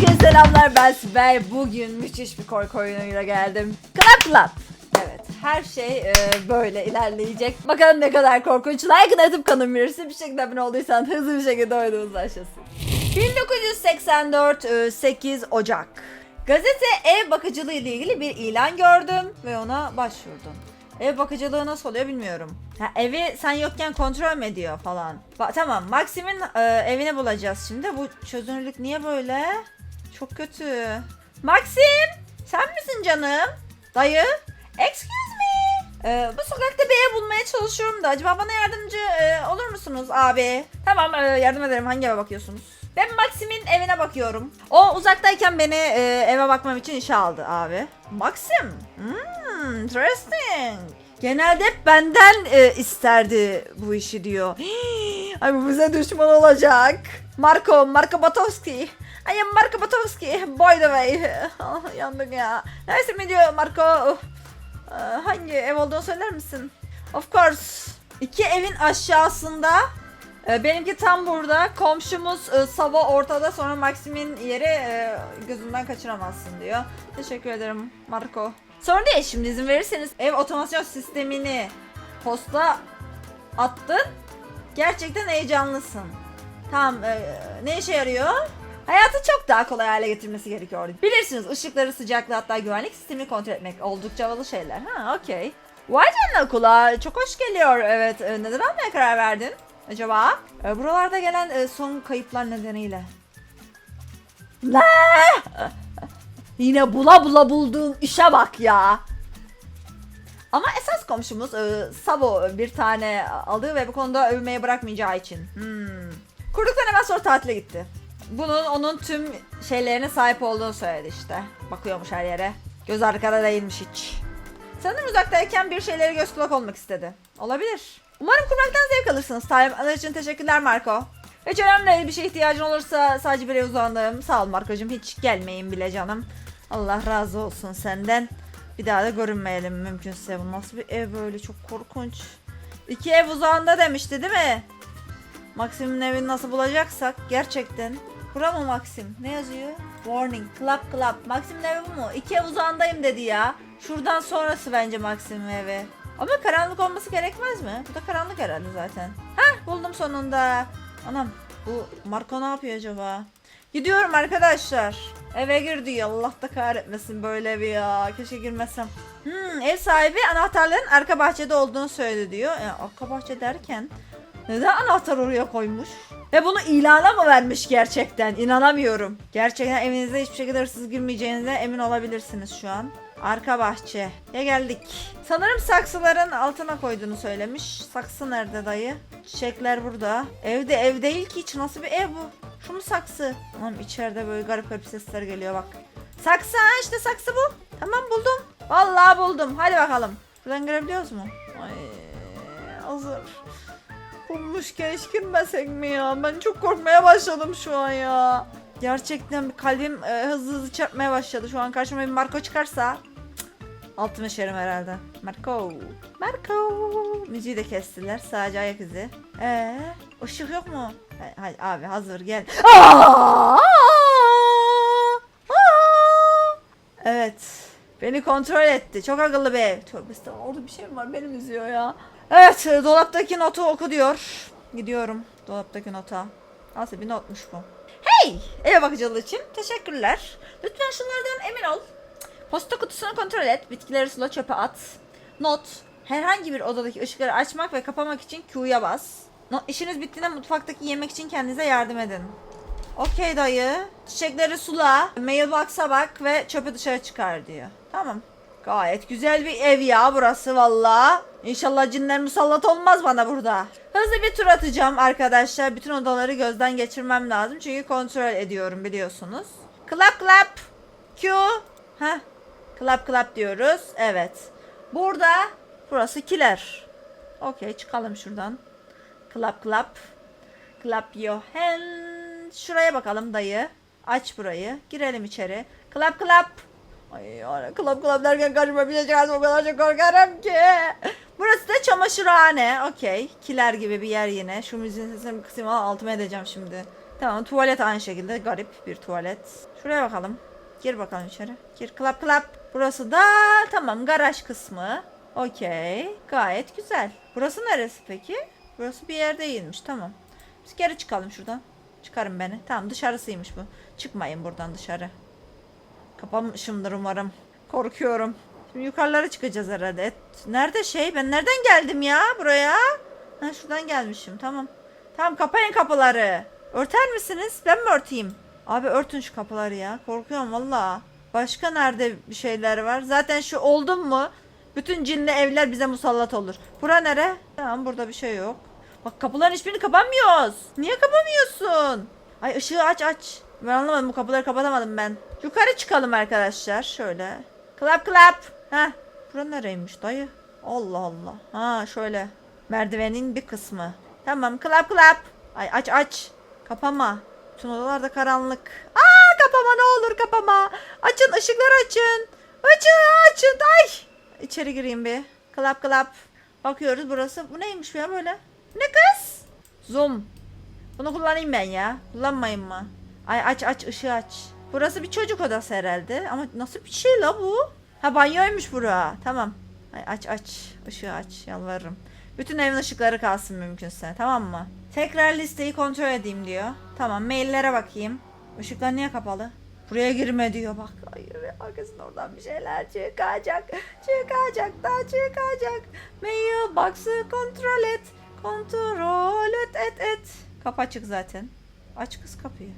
Herkese selamlar ben Sibel. Bugün müthiş bir korku oyunuyla geldim. Clap clap. Evet her şey e, böyle ilerleyecek. Bakalım ne kadar korkunç. Like atıp kanım birisi bir şekilde abone olduysan hızlı bir şekilde oyunumuz başlasın. 1984 e, 8 Ocak. Gazete ev bakıcılığı ile ilgili bir ilan gördüm ve ona başvurdum. Ev bakıcılığı nasıl oluyor bilmiyorum. Ha, evi sen yokken kontrol mü ediyor falan. Ba- tamam Maxim'in e, evini bulacağız şimdi. Bu çözünürlük niye böyle? Çok kötü. Maxim! Sen misin canım? Dayı? Excuse me. E, bu sokakta bir ev bulmaya çalışıyorum da acaba bana yardımcı e, olur musunuz abi? Tamam e, yardım ederim. Hangi eve bakıyorsunuz? Ben Maxim'in evine bakıyorum. O uzaktayken beni e, eve bakmam için işe aldı abi. Maxim? Hmm, interesting. Genelde hep benden e, isterdi bu işi diyor. Ay bu bize düşman olacak. Marco, Marco Batowski. I am Marco Batowski. By the way. Ah, Yandık ya. Nice mi diyor Marco? Ee, hangi ev olduğunu söyler misin? Of course. İki evin aşağısında e, benimki tam burada. Komşumuz e, Sava ortada. Sonra Maxim'in yeri e, gözünden kaçıramazsın diyor. Teşekkür ederim Marco. Sorun değil şimdi izin verirseniz ev otomasyon sistemini posta attın. Gerçekten heyecanlısın. Tamam e, ne işe yarıyor? Hayatı çok daha kolay hale getirmesi gerekiyor. Bilirsiniz ışıkları, sıcaklığı hatta güvenlik sistemini kontrol etmek oldukça havalı şeyler. Ha okey. Vay canına kulağa çok hoş geliyor. Evet e, neden almaya karar verdin acaba? E, buralarda gelen e, son kayıplar nedeniyle. Ne? Yine bula bula bulduğun işe bak ya. Ama esas komşumuz Sabo bir tane aldı ve bu konuda övmeyi bırakmayacağı için. Hmm. Kurduktan hemen sonra tatile gitti. Bunun onun tüm şeylerine sahip olduğunu söyledi işte. Bakıyormuş her yere. Göz arkada değilmiş hiç. Sanırım uzaktayken bir şeyleri göz kulak olmak istedi. Olabilir. Umarım kurmaktan zevk alırsınız. Talim için teşekkürler Marco. Hiç önemli. Bir şey ihtiyacın olursa sadece bir ev uzandığım. Sağ ol Marco'cum. Hiç gelmeyin bile canım. Allah razı olsun senden. Bir daha da görünmeyelim mümkünse. Bu nasıl bir ev böyle çok korkunç. İki ev uzağında demişti değil mi? Maxim'in evini nasıl bulacaksak gerçekten. Bura mı Maxim? Ne yazıyor? Warning. Club club. Maxim'in evi bu mu? İki ev uzağındayım dedi ya. Şuradan sonrası bence Maxim'in evi. Ama karanlık olması gerekmez mi? Bu da karanlık herhalde zaten. Hah buldum sonunda. Anam bu Marco ne yapıyor acaba? Gidiyorum arkadaşlar. Eve gir diyor. Allah da kahretmesin böyle bir ya. Keşke girmesem. Hmm, ev sahibi anahtarların arka bahçede olduğunu söyledi diyor. E, arka bahçe derken neden anahtar oraya koymuş? Ve bunu ilana mı vermiş gerçekten? İnanamıyorum. Gerçekten evinize hiçbir şekilde hırsız girmeyeceğinize emin olabilirsiniz şu an. Arka bahçe. Ya geldik. Sanırım saksıların altına koyduğunu söylemiş. Saksı nerede dayı? Çiçekler burada. Evde ev değil ki hiç. Nasıl bir ev bu? Şu mu saksı? Tamam içeride böyle garip garip sesler geliyor bak. Saksı ha işte saksı bu. Tamam buldum. Vallahi buldum. Hadi bakalım. Buradan girebiliyoruz mu? Ay hazır. Bulmuşken hiç girmesek mi ya? Ben çok korkmaya başladım şu an ya. Gerçekten kalbim e, hızlı hızlı çarpmaya başladı. Şu an karşıma bir Marco çıkarsa cık, altıma işerim herhalde. Marco. Marco. Müziği de kestiler. Sadece ayak izi. Ee, ışık yok mu? Ha- Hadi abi hazır gel. Evet. Beni kontrol etti. Çok akıllı ev. Tövbe estağfurullah. Orada bir şey mi var? Benim üzüyor ya. Evet. Dolaptaki notu oku diyor. Gidiyorum. Dolaptaki nota. Nasıl bir notmuş bu. Hey! Eve bakıcılığı için teşekkürler. Lütfen şunlardan emin ol. Posta kutusunu kontrol et. Bitkileri sula çöpe at. Not. Herhangi bir odadaki ışıkları açmak ve kapamak için Q'ya bas. No, işiniz bittiğinde mutfaktaki yemek için kendinize yardım edin. Okey dayı. Çiçekleri sula, mailbox'a bak ve çöpü dışarı çıkar diyor. Tamam. Gayet güzel bir ev ya burası valla. İnşallah cinler musallat olmaz bana burada. Hızlı bir tur atacağım arkadaşlar. Bütün odaları gözden geçirmem lazım. Çünkü kontrol ediyorum biliyorsunuz. Clap clap. Q. Heh. Clap clap diyoruz. Evet. Burada burası kiler. Okey çıkalım şuradan. Clap clap. Clap your hands. Şuraya bakalım dayı. Aç burayı. Girelim içeri. Clap clap. Ay yani clap clap derken karşıma bir şey çıkarsa o kadar çok korkarım ki. Burası da çamaşırhane. Okey. Kiler gibi bir yer yine. Şu müziğin sesini bir kısayım altıma edeceğim şimdi. Tamam tuvalet aynı şekilde garip bir tuvalet. Şuraya bakalım. Gir bakalım içeri. Gir klap klap. Burası da tamam garaj kısmı. Okey. Gayet güzel. Burası neresi peki? Burası bir yer değilmiş. Tamam. Biz geri çıkalım şuradan. Çıkarın beni. Tamam dışarısıymış bu. Çıkmayın buradan dışarı. Kapamışımdır umarım. Korkuyorum. Şimdi yukarılara çıkacağız herhalde. Et, nerede şey? Ben nereden geldim ya buraya? Ha şuradan gelmişim. Tamam. Tamam kapayın kapıları. Örter misiniz? Ben mi örteyim? Abi örtün şu kapıları ya. Korkuyorum valla. Başka nerede bir şeyler var? Zaten şu oldum mu? Bütün cinli evler bize musallat olur. Bura nere? Tamam burada bir şey yok. Bak kapıların hiçbirini kapamıyoruz. Niye kapamıyorsun? Ay ışığı aç aç. Ben anlamadım bu kapıları kapatamadım ben. Yukarı çıkalım arkadaşlar. Şöyle. Clap clap. Heh. Bura nereymiş dayı? Allah Allah. Ha şöyle. Merdivenin bir kısmı. Tamam clap clap. Ay aç aç. Kapama. Bütün odalarda karanlık. Aa kapama ne olur kapama. Açın ışıkları açın. Açın açın. Ay. İçeri gireyim bir. Clap clap. Bakıyoruz burası. Bu neymiş ya böyle? Ne kız? Zoom. Bunu kullanayım ben ya. Kullanmayayım mı? Ay aç aç ışığı aç. Burası bir çocuk odası herhalde. Ama nasıl bir şey la bu? Ha banyoymuş bura. Tamam. Ay aç aç. Işığı aç. Yalvarırım. Bütün evin ışıkları kalsın mümkünse. Tamam mı? Tekrar listeyi kontrol edeyim diyor. Tamam maillere bakayım. Işıklar niye kapalı? Buraya girme diyor bak. Hayır arkasında oradan bir şeyler çıkacak. Çıkacak da çıkacak. Mail box'ı kontrol et. Kontrol et et et. Kapı açık zaten. Aç kız kapıyı.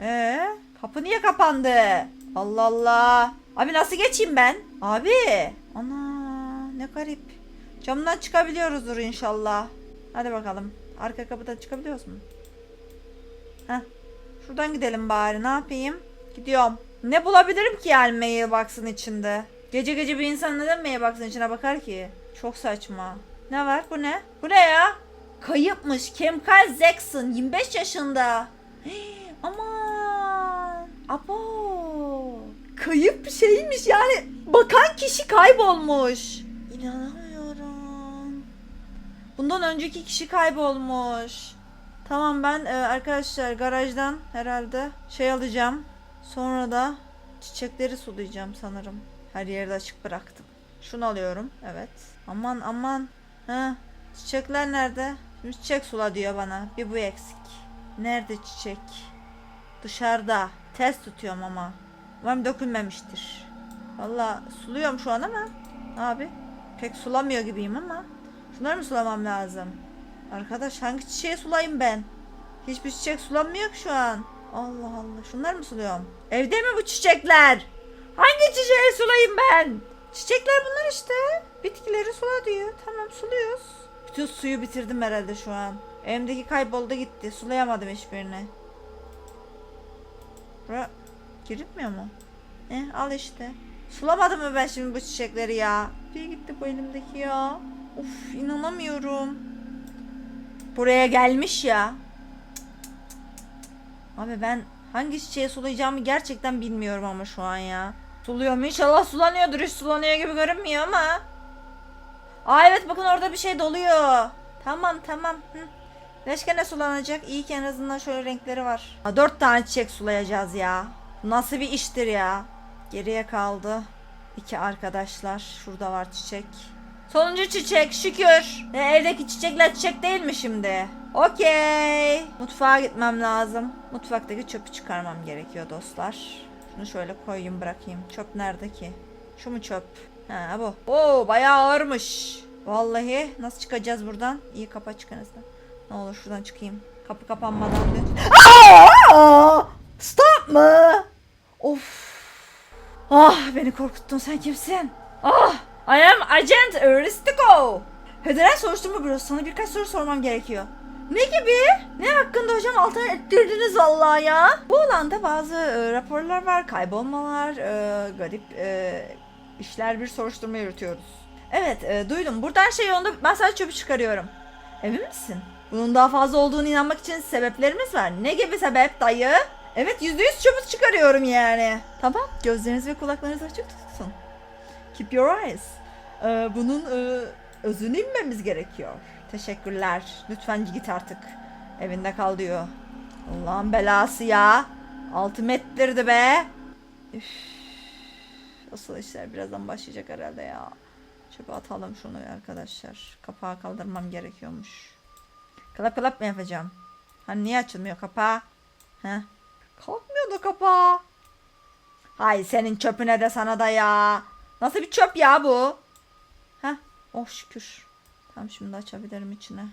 Ee, kapı niye kapandı? Allah Allah. Abi nasıl geçeyim ben? Abi. Ana ne garip. Camdan çıkabiliyoruzdur inşallah. Hadi bakalım. Arka kapıdan çıkabiliyoruz mu? Heh. Şuradan gidelim bari. Ne yapayım? Gidiyorum. Ne bulabilirim ki yani mailbox'ın içinde? Gece gece bir insan neden mailbox'ın içine bakar ki? Çok saçma. Ne var? Bu ne? Bu ne ya? Kayıpmış. Kemkal Jackson. 25 yaşında. Hii, Aman. Abo. Kayıp bir şeymiş yani. Bakan kişi kaybolmuş. İnanamıyorum. Bundan önceki kişi kaybolmuş. Tamam ben e, arkadaşlar garajdan herhalde şey alacağım. Sonra da çiçekleri sulayacağım sanırım. Her yerde açık bıraktım. Şunu alıyorum. Evet. Aman aman. Ha, çiçekler nerede? Şimdi çiçek sula diyor bana. Bir bu eksik. Nerede çiçek? Dışarıda. Ters tutuyorum ama. Umarım dökülmemiştir. Valla suluyorum şu an ama. Abi. Pek sulamıyor gibiyim ama. Şunları mı sulamam lazım? Arkadaş hangi çiçeği sulayayım ben? Hiçbir çiçek sulanmıyor ki şu an. Allah Allah. Şunlar mı suluyorum? Evde mi bu çiçekler? Hangi çiçeği sulayayım ben? Çiçekler bunlar işte. Bitkileri sula diyor. Tamam suluyoruz. Bütün suyu bitirdim herhalde şu an. Elimdeki kayboldu gitti. Sulayamadım hiçbirini. Bura girilmiyor mu? E al işte. Sulamadım mı ben şimdi bu çiçekleri ya? Bir gitti bu elimdeki ya. Uf inanamıyorum. Buraya gelmiş ya. Abi ben hangi çiçeği sulayacağımı gerçekten bilmiyorum ama şu an ya. Suluyorum inşallah sulanıyordur. Hiç sulanıyor gibi görünmüyor ama. Aa evet bakın orada bir şey doluyor. Tamam tamam. Hı. Başka ne sulanacak? İyi ki en azından şöyle renkleri var. Aa, dört tane çiçek sulayacağız ya. Nasıl bir iştir ya? Geriye kaldı. İki arkadaşlar. Şurada var çiçek. Sonuncu çiçek şükür. E, evdeki çiçekler çiçek değil mi şimdi? Okey. Mutfağa gitmem lazım. Mutfaktaki çöpü çıkarmam gerekiyor dostlar. Şunu şöyle koyayım bırakayım. Çöp nerede ki? Şu mu çöp? Ha bu. Oo bayağı ağırmış. Vallahi nasıl çıkacağız buradan? İyi kapa çıkanızda. Ne olur şuradan çıkayım. Kapı kapanmadan! Stop mı? Of. Ah beni korkuttun sen kimsin? Ah I am Agent Aristico. Federal Soruşturma Bürosu sana birkaç soru sormam gerekiyor. Ne gibi? Ne hakkında hocam altına ettirdiniz vallahi ya. Bu alanda bazı e, raporlar var, kaybolmalar, e, garip e, işler bir soruşturma yürütüyoruz. Evet e, duydum. Burada her şey yolunda. Ben sadece çöpü çıkarıyorum. Emin misin? Bunun daha fazla olduğunu inanmak için sebeplerimiz var. Ne gibi sebep dayı? Evet yüzde yüz çöpü çıkarıyorum yani. Tamam gözleriniz ve kulaklarınızı açık tutun. Keep your eyes. Ee, bunun e, özünü inmemiz gerekiyor. Teşekkürler. Lütfen git artık. Evinde kal diyor. Allah'ın belası ya. Altı mettirdi be. Üf. Asıl işler birazdan başlayacak herhalde ya. Çöpe atalım şunu arkadaşlar. Kapağı kaldırmam gerekiyormuş. Klap klap mı yapacağım? Hani niye açılmıyor kapağı? He? Kalkmıyor da kapağı. Hay senin çöpüne de sana da ya. Nasıl bir çöp ya bu? Heh. Oh şükür. Tamam şimdi açabilirim içine.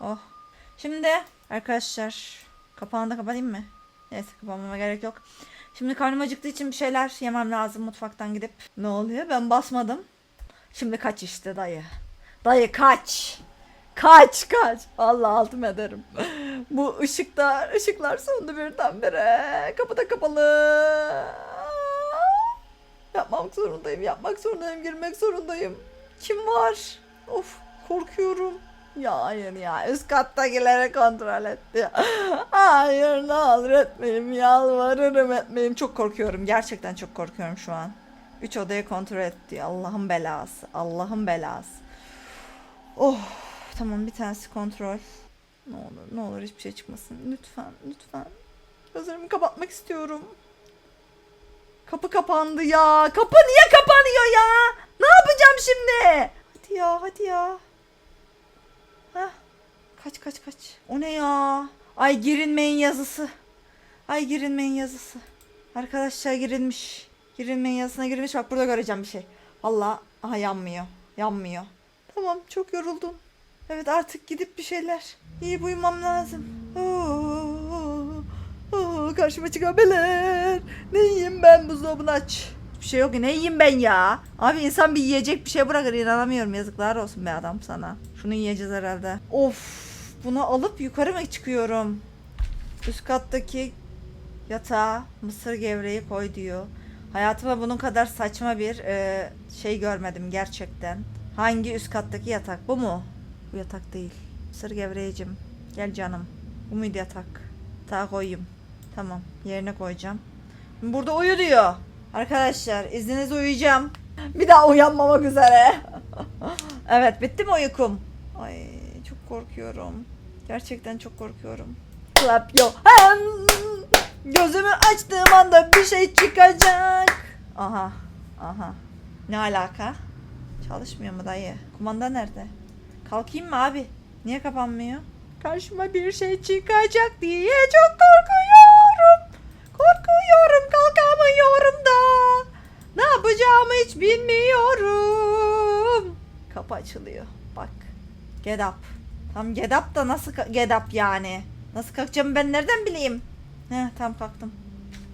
Oh. Şimdi arkadaşlar kapağını da kapatayım mı? Neyse kapatmama gerek yok. Şimdi karnım acıktığı için bir şeyler yemem lazım mutfaktan gidip. Ne oluyor? Ben basmadım. Şimdi kaç işte dayı. Dayı kaç. Kaç kaç. Allah altım ederim. Bu ışıklar, ışıklar sonunda birdenbire. Kapı da kapalı. Yapmak zorundayım, yapmak zorundayım, girmek zorundayım. Kim var? Of korkuyorum. Ya hayır ya üst kattakileri kontrol etti. Hayır ne olur etmeyeyim yalvarırım etmeyeyim. Çok korkuyorum gerçekten çok korkuyorum şu an. Üç odayı kontrol etti. Allah'ın belası. Allah'ın belası. Oh tamam bir tanesi kontrol. Ne olur ne olur hiçbir şey çıkmasın. Lütfen lütfen. Gözlerimi kapatmak istiyorum. Kapı kapandı ya. Kapı niye kapanıyor ya? Ne yapacağım şimdi? Hadi ya hadi ya. Hah. Kaç kaç kaç. O ne ya? Ay girilmeyin yazısı. Ay girilmeyin yazısı. Arkadaşlar girilmiş. Girilmeyin yazısına girilmiş. Bak burada göreceğim bir şey. Valla aha yanmıyor. Yanmıyor. Tamam çok yoruldum. Evet artık gidip bir şeyler. İyi uyumam lazım. Oo, oo, karşıma çıkabilen. Ne yiyeyim ben buzdolabını aç. Hiçbir şey yok ne yiyeyim ben ya. Abi insan bir yiyecek bir şey bırakır inanamıyorum yazıklar olsun be adam sana. Şunu yiyeceğiz herhalde. Of bunu alıp yukarı mı çıkıyorum? Üst kattaki yatağa mısır gevreği koy diyor. Hayatımda bunun kadar saçma bir e, şey görmedim gerçekten. Hangi üst kattaki yatak? Bu mu? Bu yatak değil. Mısır gevreğicim. Gel canım. Muydu yatak? Yatağa koyayım. Tamam. Yerine koyacağım. Burada uyu diyor. Arkadaşlar izninizle uyuyacağım. Bir daha uyanmamak üzere. evet bitti mi uykum? Ay çok korkuyorum. Gerçekten çok korkuyorum. Clap hands. Gözümü açtığım anda bir şey çıkacak. Aha. Aha. Ne alaka? Çalışmıyor mu dayı? Kumanda nerede? Kalkayım mı abi? Niye kapanmıyor? Karşıma bir şey çıkacak diye çok korkuyorum. Korkuyorum kalkamıyorum da. Ne yapacağımı hiç bilmiyorum. Kapı açılıyor. Bak. Get up. Tam get up da nasıl get up yani? Nasıl kalkacağımı ben nereden bileyim? He tam kalktım.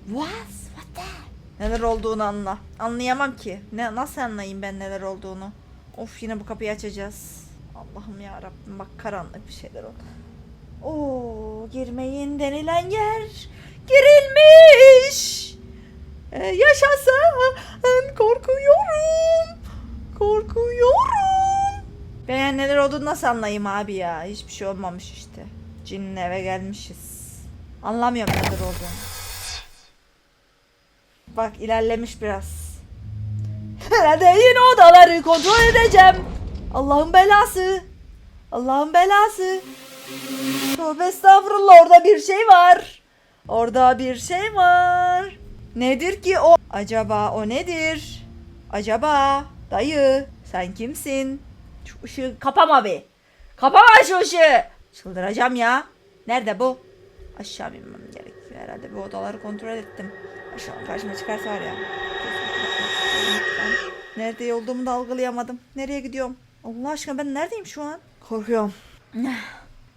What? What the? Neler olduğunu anla. Anlayamam ki. Ne nasıl anlayayım ben neler olduğunu? Of yine bu kapıyı açacağız. Allah'ım ya Rabbim bak karanlık bir şeyler oldu. Oo girmeyin denilen yer girilmiş. Ee, yaşasın korkuyorum. Korkuyorum. Ben neler olduğunu nasıl anlayayım abi ya? Hiçbir şey olmamış işte. Cinle eve gelmişiz. Anlamıyorum neler olduğunu. Bak ilerlemiş biraz. Herhalde yine odaları kontrol edeceğim. Allah'ın belası. Allah'ın belası. Tövbe estağfurullah orada bir şey var. Orada bir şey var. Nedir ki o? Acaba o nedir? Acaba dayı sen kimsin? Şu ışığı kapama be. Kapama şu ışığı. Çıldıracağım ya. Nerede bu? Aşağı inmem gerekiyor herhalde. Bu odaları kontrol ettim. Aşağı karşıma çıkarsa var ya. Nerede olduğumu da algılayamadım. Nereye gidiyorum? Allah aşkına ben neredeyim şu an? Korkuyorum.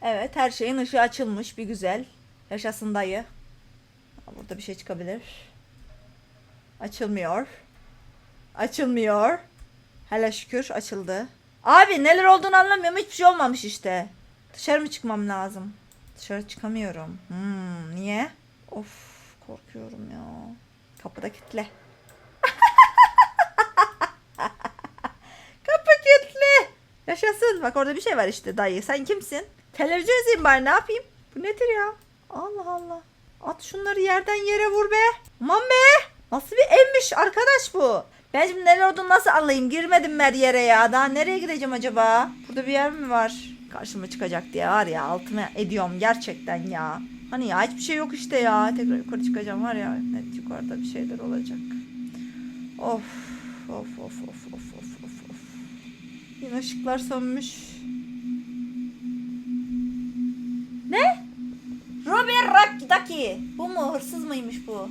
Evet her şeyin ışığı açılmış bir güzel. Yaşasın dayı. Burada bir şey çıkabilir. Açılmıyor. Açılmıyor. Hele şükür açıldı. Abi neler olduğunu anlamıyorum. Hiçbir şey olmamış işte. Dışarı mı çıkmam lazım? Dışarı çıkamıyorum. Hmm, niye? Of korkuyorum ya. Kapıda kitle. Yaşasın. Bak orada bir şey var işte dayı. Sen kimsin? Televizyon izleyeyim bari ne yapayım? Bu nedir ya? Allah Allah. At şunları yerden yere vur be. Aman be. Nasıl bir evmiş arkadaş bu? Ben şimdi neler olduğunu nasıl anlayayım? Girmedim her yere ya. Daha nereye gideceğim acaba? Burada bir yer mi var? karşıma çıkacak diye var ya altıma ediyorum gerçekten ya. Hani ya hiçbir şey yok işte ya. Tekrar yukarı çıkacağım var ya. Net yukarıda bir şeyler olacak. Of of of of of of of of. Yine ışıklar sönmüş. Ne? Robert Rock'daki. Bu mu? Hırsız mıymış bu?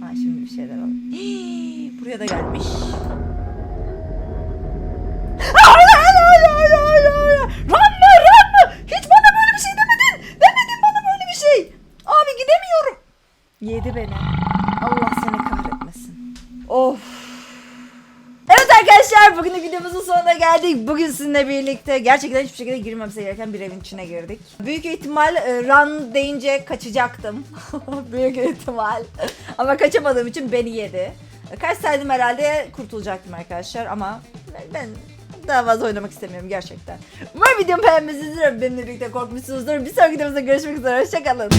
Ha, şimdi bir şeyler oldu. Buraya da gelmiş. Ay, ay, ay, ay, ay, ay. Ranma, ranma. Hiç bana böyle bir şey demedin. Demedin bana böyle bir şey. Abi gidemiyorum. Yedi beni. Allah seni kahretmesin. Of. Evet arkadaşlar bugün videomuzun sonuna geldik. Bugün sizinle birlikte gerçekten hiçbir şekilde girmemesi gereken bir evin içine girdik. Büyük ihtimal e, run deyince kaçacaktım. Büyük ihtimal. ama kaçamadığım için beni yedi. Kaçsaydım herhalde kurtulacaktım arkadaşlar ama ben, daha fazla oynamak istemiyorum gerçekten. Umarım videomu beğenmişsinizdir. Benimle birlikte korkmuşsunuzdur. Bir sonraki videomuzda görüşmek üzere. Hoşçakalın.